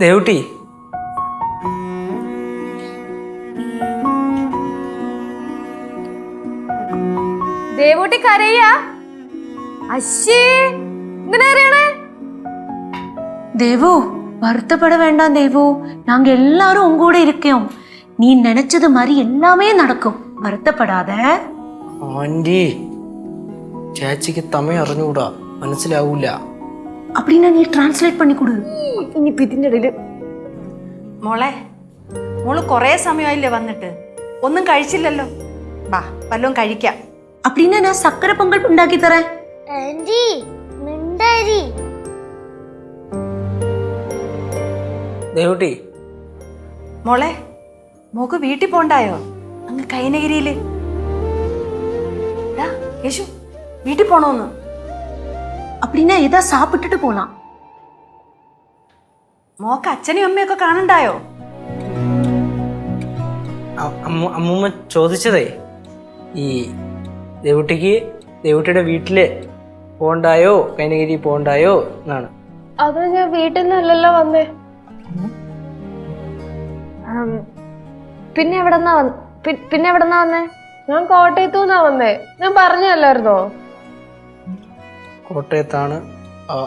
ദേവുട്ടി ദേവൂട്ടി കരയാ അശ്ശേ എന്തിനാ കരയണേ தேவு வருத்தப்பட வேண்டாம் தேவு நாங்க எல்லாரும் உங்க கூட இருக்கோம் நீ நினைச்சது மாதிரி எல்லாமே நடக்கும் வருத்தப்படாத ആൻറ്റി ചേച്ചിക്ക് തമിഴ് അറിഞ്ഞുകൂടാ മനസ്സിലാവൂല அப்படின்னா நீ டிரான்ஸ்லேட் பண்ணி கொடு ഇനിയിപ്പോ ഇതിന്റെ ഇടയില് മോളെ മോള് കുറേ സമയമായില്ലേ വന്നിട്ട് ഒന്നും കഴിച്ചില്ലല്ലോ വാ വല്ലതും കഴിക്കാം அப்படின்னா நான் சக்கரை பொங்கல் உண்டாக்கி தரேன் ആന്റി മിണ്ടാരി ദേവുട്ടി മോളെ മോക്ക് വീട്ടിൽ പോണ്ടായോ അങ്ങ് കൈനഗിരിയില് ഡാ, യേശു വീട്ടിൽ പോണോന്ന് அப்படின்னா ஏதா சாப்பிட்டுட்டு போலாம் മോക്ക് അച്ഛനെയും അമ്മയൊക്കെ കാണണ്ടായോ അ- അമ്മു അമ്മൂമ്മ ചോദിച്ചതേ ഈ ദേവുട്ടിക്ക് ദേവുട്ടിയുടെ വീട്ടില് പോണ്ടായോ കൈനഗിരി പോണ്ടായോ എന്നാണ് അത് ഞാൻ വീട്ടിൽ നിന്നല്ലല്ലോ വന്നേ പിന്നെ എവിടെന്നാ പിന്നെ എവിടെന്നാ വന്നേ ഞാൻ കോട്ടയത്തു നിന്നാ വന്നേ ഞാൻ പറഞ്ഞല്ലായിരുന്നോ കോട്ടയത്താണ് ആ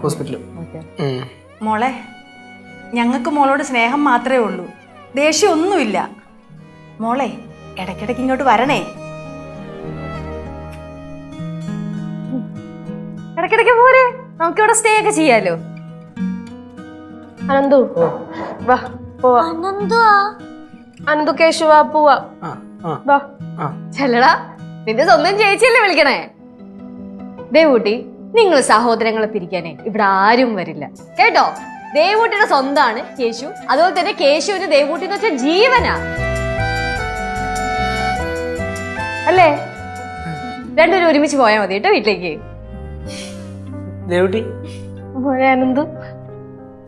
ഹോസ്പിറ്റൽ മോളെ ഞങ്ങൾക്ക് മോളോട് സ്നേഹം മാത്രമേ ഉള്ളൂ. ദേഷ്യം ഒന്നുമില്ല മോളെ ഇടയ്ക്കിടയ്ക്ക് ഇങ്ങോട്ട് വരണേ. ഇടയ്ക്കിടയ്ക്ക് പോരെ. നമുക്ക് ഇവിടെ സ്റ്റേ ഒക്കെ ചെയ്യാലോ. അനന്തു. വാ പോവാ. അനന്തു. കേശു പോവാ. ആ ആ. വാ. ചെല്ലടാ നിന്റെ സ്വന്തം ചേച്ചിയല്ലേ വിളിക്കണേ? ദേവൂട്ടി നിങ്ങൾ സഹോദരങ്ങളെ പിരിക്കാനേ. ഇവിടെ ആരും വരില്ല. കേട്ടോ? ദേവൂട്ടിയുടെ സ്വന്തമാണ് കേശു. അതുപോലെ തന്നെ കേശുവിന് ദേവൂട്ടി എന്ന് വെച്ചാൽ ജീവനാ. അല്ലേ? രണ്ടുപേരും ഒരുമിച്ച് പോയാൽ മതി കേട്ടോ വീട്ടിലേക്ക്. ദേവൂട്ടി?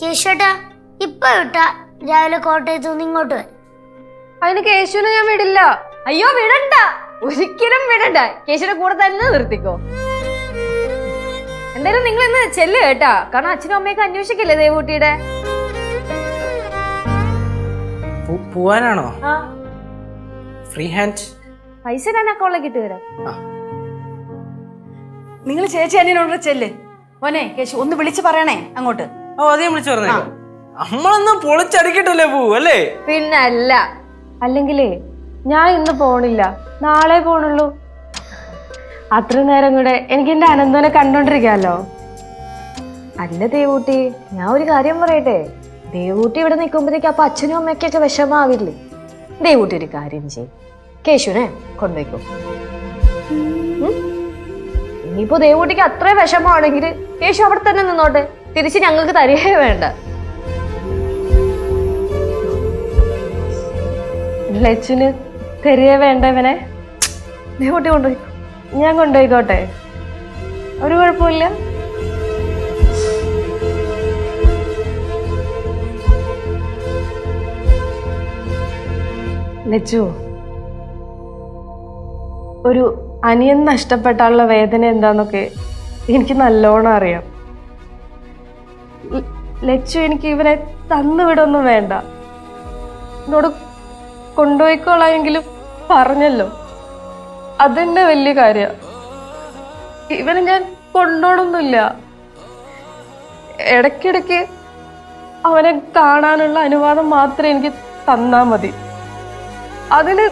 കേശോട്ടാ ഇപ്പൊ വിട്ടാ. രാവിലെ കോട്ടയത്ത് നിന്ന് ഇങ്ങോട്ട് വരും. അതിന് കേശുവിനെ ഞാൻ വിടില്ല. അയ്യോ വിടണ്ട. ഒരിക്കലും വിടണ്ട. കേശുവിന്റെ കൂടെ തന്നെ നിർത്തിക്കോ. എന്തായാലും നിങ്ങൾ ഇന്ന് ചെല്ലു കേട്ടാ. കാരണം അച്ഛനും അമ്മയൊക്കെ അന്വേഷിക്കില്ലേ ദേവൂട്ടിയുടെ? പോ- പോവാനാണോ? ഫ്രീ ഹാൻഡ് പൈസ ഞാൻ അക്കൗണ്ടിലേക്ക് ഇട്ട് തരാം. നിങ്ങൾ ചേച്ചി അനിയനോട് ചെല്ല്. മോനെ കേശു ഒന്ന് വിളിച്ച് പറയണേ അങ്ങോട്ട്. ഓ അതേ വിളിച്ചു പറഞ്ഞേ നമ്മളൊന്നും പൊളിച്ചടിക്കട്ടല്ലേ പൂ അല്ലേ? പിന്നല്ല. അല്ലെങ്കിലേ ഞാൻ ഇന്ന് പോണില്ല. നാളെ പോണുള്ളൂ. അത്ര നേരം കൂടെ എനിക്ക് എന്റെ അനന്തനെ കണ്ടോണ്ടിരിക്കാലോ. അല്ല ദേവൂട്ടി ഞാൻ ഒരു കാര്യം പറയട്ടെ? ദേവൂട്ടി ഇവിടെ നിൽക്കുമ്പോഴത്തേക്ക് അപ്പൊ അച്ഛനും അമ്മയ്ക്കൊക്കെ വിഷമാവില്ലേ? ദേവൂട്ടി ഒരു കാര്യം ചെയ്യും. കേശുനെ കൊണ്ടുപോയിക്കോ? ഇനിയിപ്പോ ദേവൂട്ടിക്ക് അത്ര വിഷമമാണെങ്കിൽ കേശു അവിടെ തന്നെ നിന്നോട്ടെ. തിരിച്ച് ഞങ്ങൾക്ക് തരികയേ വേണ്ട. ലച്ചിന് തരികെ വേണ്ടവനെ ദേവൂട്ടി കൊണ്ടുപോയി ഞാൻ കൊണ്ടുപോയിക്കോട്ടെ. ഒരു കുഴപ്പമില്ല ലച്ചു ഒരു അനിയൻ നഷ്ടപ്പെട്ടാലുള്ള വേദന എന്താന്നൊക്കെ എനിക്ക് നല്ലോണം അറിയാം. ലച്ചു എനിക്ക് ഇവനെ തന്നുവിടൊന്നും വേണ്ട. എന്നോട് കൊണ്ടുപോയിക്കോളാമെങ്കിലും പറഞ്ഞല്ലോ. അതെന്നെ വലിയ കാര്യ. ഇവനെ ഞാൻ കൊണ്ടോണൊന്നുമില്ല. ഇടയ്ക്കിടയ്ക്ക് അവനെ കാണാനുള്ള അനുവാദം മാത്രം എനിക്ക് തന്നാ മതി. അതിന്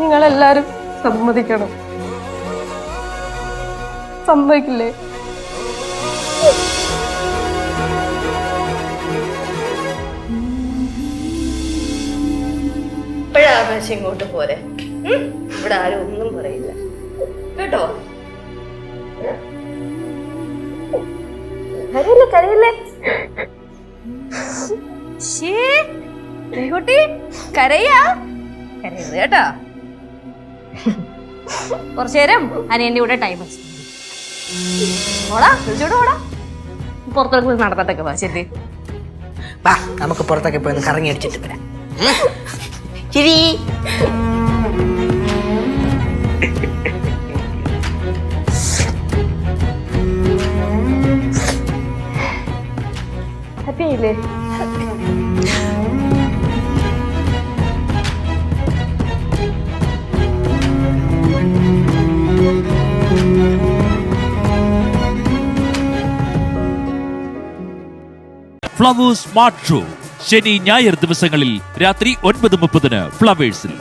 നിങ്ങളെല്ലാരും സമ്മതിക്കണം. സമ്മതിക്കില്ലേ? ഇപ്പോഴാണ് ഇങ്ങോട്ട് പോരെ? ഇവിടെ ആരും ഒന്നും പറയില്ല. കേട്ടോ? കരയില്ലേ കരയില്ലേ? കുട്ടി കരയാ? കരയരുത് കേട്ടോ. കുറച്ചു നേരം അനിയന്റെ കൂടെ ടൈം ഓടാ വിളിച്ചോട് ഓടാ. പുറത്തോട്ട് പോയി വാ ശരി. വാ നമുക്ക് പുറത്തൊക്കെ പോയി കറങ്ങി അടിച്ചിട്ട് വരാം. ചിരി ഹാപ്പി ആയില്ലേ ഫ്ലവേഴ്സ് സ്മാർട്ട് ഷോ ശനി ഞായർ ദിവസങ്ങളിൽ രാത്രി ഒൻപത് മുപ്പതിന് ഫ്ലവേഴ്സിൽ